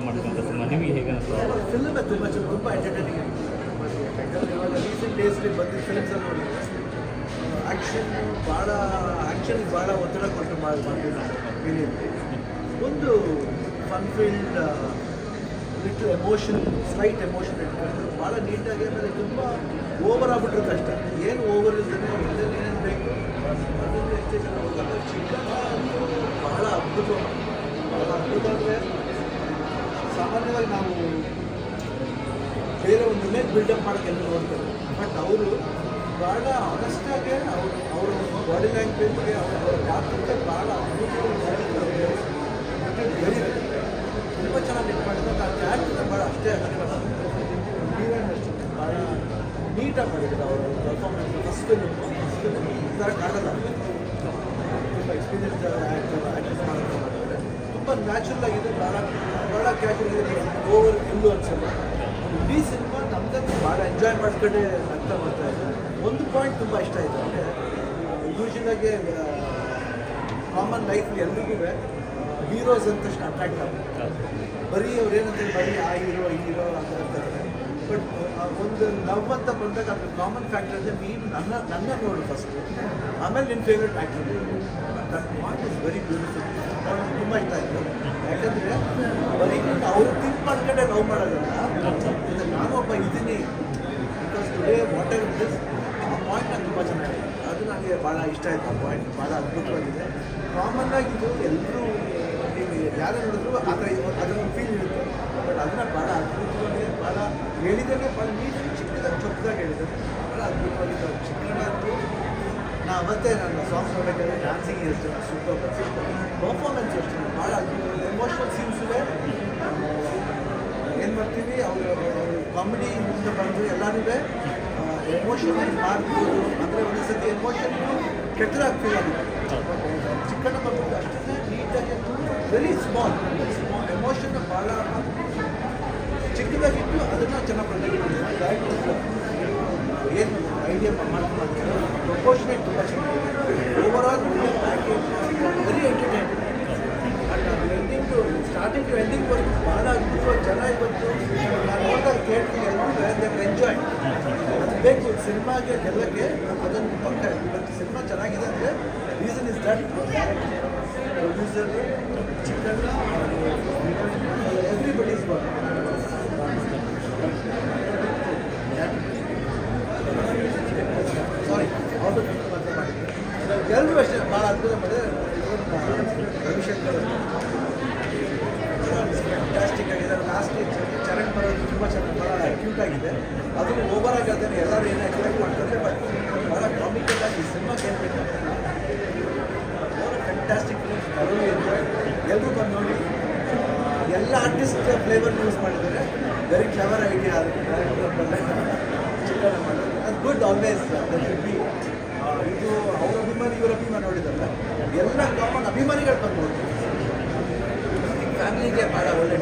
ಮಾಡಿದಂಥ ಸಿನಿಮಾ. ನಿಮಗೆ ಹೇಗೆ ಫಿಲ್ಮ್ ತುಂಬ ತುಂಬ ಎಂಟರ್ಟೈನಿಂಗ್ ಯಾಕಂದರೆ ಇವಾಗ ರೀಸೆಂಟ್ ಡೇಸ್ಲಿ ಬಂದಿದ್ದ ಫಿಲ್ಮ್ಸಲ್ಲಿ ನೋಡಿ. ಆ್ಯಕ್ಷನ್ ಭಾಳ ಆ್ಯಕ್ಷನ್ಗೆ ಭಾಳ ಒತ್ತಡ ಕೊಟ್ಟು ಮಾಡಿ ಒಂದು fun field little emotion slight emotion ಇಟ್ಕೊಂಡು ಭಾಳ ನೀಟಾಗಿ ಆಮೇಲೆ ತುಂಬ ಓವರ್ ಆಗ್ಬಿಟ್ಟಿರುತ್ತೆ ಅಷ್ಟೇ. ಏನು ಓವರ್ ಇಲ್ದೇ ಎಲ್ಲೆಲ್ಲಿ ಏನೇನು ಬೇಕು ಅದನ್ನು ಎಷ್ಟೇ ಜನ ಹೋದಾಗ ಚಿಕ್ಕನ ಭಾಳ ಅದ್ಭುತ ಭಾಳ ಅದ್ಭುತ ಅಂದರೆ ಸಾಮಾನ್ಯವಾಗಿ ನಾವು ಬೇರೆ ಒಂದು ಇಮೇಜ್ ಬಿಲ್ಡಪ್ ಮಾಡೋಕ್ಕೆ ನೋಡ್ತಾರೆ. ಬಟ್ ಅವರು ಭಾಳ ಆನೆಸ್ಟಾಗೆ ಅವರು, ಅವರ ಬಾಡಿ ಲ್ಯಾಂಗ್ವೇಜ್ಗೆ ಅವರ ಪಾತ್ರಕ್ಕೆ ಭಾಳ ತುಂಬ ಚೆನ್ನಾಗಿ ಇದು ಮಾಡಿದ್ದಾರೆ. ಆ ಕ್ಯಾರೆಕ್ಟರ್ ಭಾಳ ಅಷ್ಟೇ ಹೀರೋಯಿನ್ ಭಾಳ ನೀಟಾಗಿ ಮಾಡಿದ್ರು ಅವರು ಪರ್ಫಾರ್ಮೆನ್ಸ್ ಫಸ್ಟ್ ಈ ಥರ ಕಾಣಲ್ಲ. ತುಂಬ ಎಕ್ಸ್ಪೀರಿಯನ್ಸ್ ಆ್ಯಕ್ಟರ್ ಆ್ಯಕ್ಟರ್ ಮಾಡೋದು ತುಂಬ ನ್ಯಾಚುರಲ್ ಆಗಿದೆ ಭಾಳ ಭಾಳ ಕ್ಯಾಶುವಲ್ ಇದೆ. ಓವರ್ ಎಲ್ಲೂ ಅನ್ಸಲ್ಲ ಇಡೀ ಸಿನಿಮಾ ನಮ್ದಂತೂ ಭಾಳ ಎಂಜಾಯ್ ಮಾಡ್ಕೊಂಡೆ ಅರ್ಥ ಮಾಡ್ತಾ ಇದ್ದಾರೆ ಒಂದು ಪಾಯಿಂಟ್ ತುಂಬ ಇಷ್ಟ ಆಯಿತು ಅಂದರೆ ಯೂಶಲಾಗಿ ಕಾಮನ್ ಲೈಫ್ ಎಲ್ರಿಗೂ ಹೀರೋಸ್ ಅಂತ ತಕ್ಷಣ ಅಟ್ರಾಕ್ಟ್ ಆಗುತ್ತೆ. ಬರೀ ಅವ್ರು ಏನಂತಾರೆ ಬರೀ ಆ ಹೀರೋ ಈ ಹೀರೋ ಅಂತ ಅಂತಾರೆ ಬಟ್ ಒಂದು ಲವ್ ಅಂತ ಬಂದಾಗ ಅದ್ರ ಕಾಮನ್ ಫ್ಯಾಕ್ಟರ್ ಅಂದರೆ ನೀನು ನನ್ನ ನನ್ನ ನೋಡು ಫಸ್ಟ್ ಆಮೇಲೆ ನಿನ್ನ favourite actor that point is very beautiful ತುಂಬ ಇಷ್ಟ ಆಯಿತು ಯಾಕಂದರೆ ಬರೀ ಅವ್ರು ಥಿಂಕ್ ಮಾಡ್ಕೊಂಡೆ ಲವ್ ಮಾಡೋದಲ್ಲ ಇದು ನಾನು ಒಬ್ಬ ಇದ್ದೀನಿ because today whatever this ಆ ಪಾಯಿಂಟ್ ನಂಗೆ ತುಂಬ ಚೆನ್ನಾಗಿದೆ ಅದು ನನಗೆ ಭಾಳ ಇಷ್ಟ ಆಯಿತು ಪಾಯಿಂಟ್ ಭಾಳ ಅದ್ಭುತವಾಗಿದೆ. ಕಾಮನ್ ಇದು ಎಲ್ಲರೂ ಯಾರು ನೋಡಿದ್ರು ಆ ಥರ ಅದನ್ನು ಫೀಲ್ ಇರುತ್ತೆ. ಬಟ್ ಅದನ್ನ ಭಾಳ ಅದ್ಭುತವಾಗಿ ಭಾಳ ಹೇಳಿದಾಗ ಭಾಳ ನೀಟಾಗಿ, ಚಿಕ್ಕದಾಗಿ, ಚೊಕ್ಕದಾಗಿ ಹೇಳಿದೆ ಭಾಳ ಅದ್ಭುತವಾಗಿದ್ದು ಚಿಕ್ಕಣ್ಣ ಅಂತೂ ನಾ ಅವತ್ತೇ ನನ್ನ ಸಾಂಗ್ಸ್ ನೋಡಬೇಕಾದ್ರೆ ಡ್ಯಾನ್ಸಿಂಗ್ ಎಷ್ಟು ಸೂಪರ್ ಪರ್ಫಾರ್ಮೆನ್ಸ್ ಎಷ್ಟು ಭಾಳ ಅದ್ಭುತವಾಗಿದೆ. ಎಮೋಷನಲ್ ಇದೆ. ಏನು ಮಾಡ್ತೀವಿ? ಅವರು ಕಾಮಿಡಿ ಮುಂದೆ ಬಂದು ಎಲ್ಲರೂ ಎಮೋಷನಲ್ ಮಾಡ್ಬೋದು. ಅಂದರೆ ಫೀಲ್ ಆಗುತ್ತೆ ಚಿಕ್ಕಣ್ಣ ಬರ್ಬೋದು ಅಷ್ಟೇ ನೀಟಾಗಿ ವೆರಿ ಸ್ಮಾಲ್ ಸ್ಮಾಲ್ ಎಮೋಷನ್ ಭಾಳ ಚಿಕ್ಕದಾಗಿಟ್ಟು ಅದನ್ನು ಚೆನ್ನಾಗಿ ಏನು ಐಡಿಯಾ ಮಾಡ್ಕೊಂಡು ಪ್ರಪೋರ್ಷನೇಟ್ ತುಂಬ ಚೆನ್ನಾಗಿದೆ. Overall package very entertain ending to starting to ending ವರೆಗೂ ಭಾಳ ಅದ್ಭುತವಾಗಿ ಚೆನ್ನಾಗಿ ಬಂತು. ನಾನು ನೋಡಿದಾಗ ಎಲ್ಲರೂ ಎಂಜಾಯ್ ಅದು ಬೇಕು ಸಿನಿಮಾಗೆ ಗೆಲ್ಲಕ್ಕೆ ಅದೊಂದು ಪಕ್ಕ ಇವತ್ತು ಸಿನಿಮಾ ಚೆನ್ನಾಗಿದೆ ಅಂದರೆ reason is that producer chicken everybody is sorry ಅವರು ಎಲ್ಲರೂ ಅಷ್ಟೇ ಭಾಳ ಅದ್ಭುತ ಮಾಡಿದ್ರೆ ರವಿಶಂಕರ್. ಫ್ಯಾಂಟಾಸ್ಟಿಕ್ ಲಾಸ್ಟ್ ಚರಣ್ ಬರೋದು ತುಂಬ ಚೆನ್ನಾಗಿ ಆಗಿದೆ ಅದು ಓವರ್ ಆಗಿ ಅದನ್ನು ಎಲ್ಲರೂ ಏನು ಎಕ್ಸ್ಪೆಕ್ಟ್ ಮಾಡ್ತಾರೆ ಬಟ್ ಭಾಳ ಕಾಮಿಕಲ್ ಆಗಿ ಸಿನಿಮಾ ಕೇಳಬೇಕು ಫ್ಯಾಂಟಾಸ್ಟಿಕ್ ಫಿಲ್ಮ್ಸ್ ಎಲ್ಲರೂ ಬಂದು ನೋಡಿ. ಎಲ್ಲ ಆರ್ಟಿಸ್ಟ್ ಫ್ಲೇವರ್ ಯೂಸ್ ಮಾಡಿದ್ದಾರೆ. ವೆರಿ ಕ್ಲವರ್ ಐಡಿಯಾ ಅದು ಗುಡ್ ಆಲ್ವೇಸ್ ಶುಡ್ ಬಿ ಇದು ಅವ್ರ ಅಭಿಮಾನಿ, ಇವರ ಅಭಿಮಾನಿ ನೋಡಿದಲ್ಲ? ಎಲ್ಲ ಕಾಮನ್ ಅಭಿಮಾನಿಗಳು ಬಂದು ನೋಡ್ತಾರೆ ಫ್ಯಾಮಿಲಿಗೆ ಭಾಳ ಒಳ್ಳೆ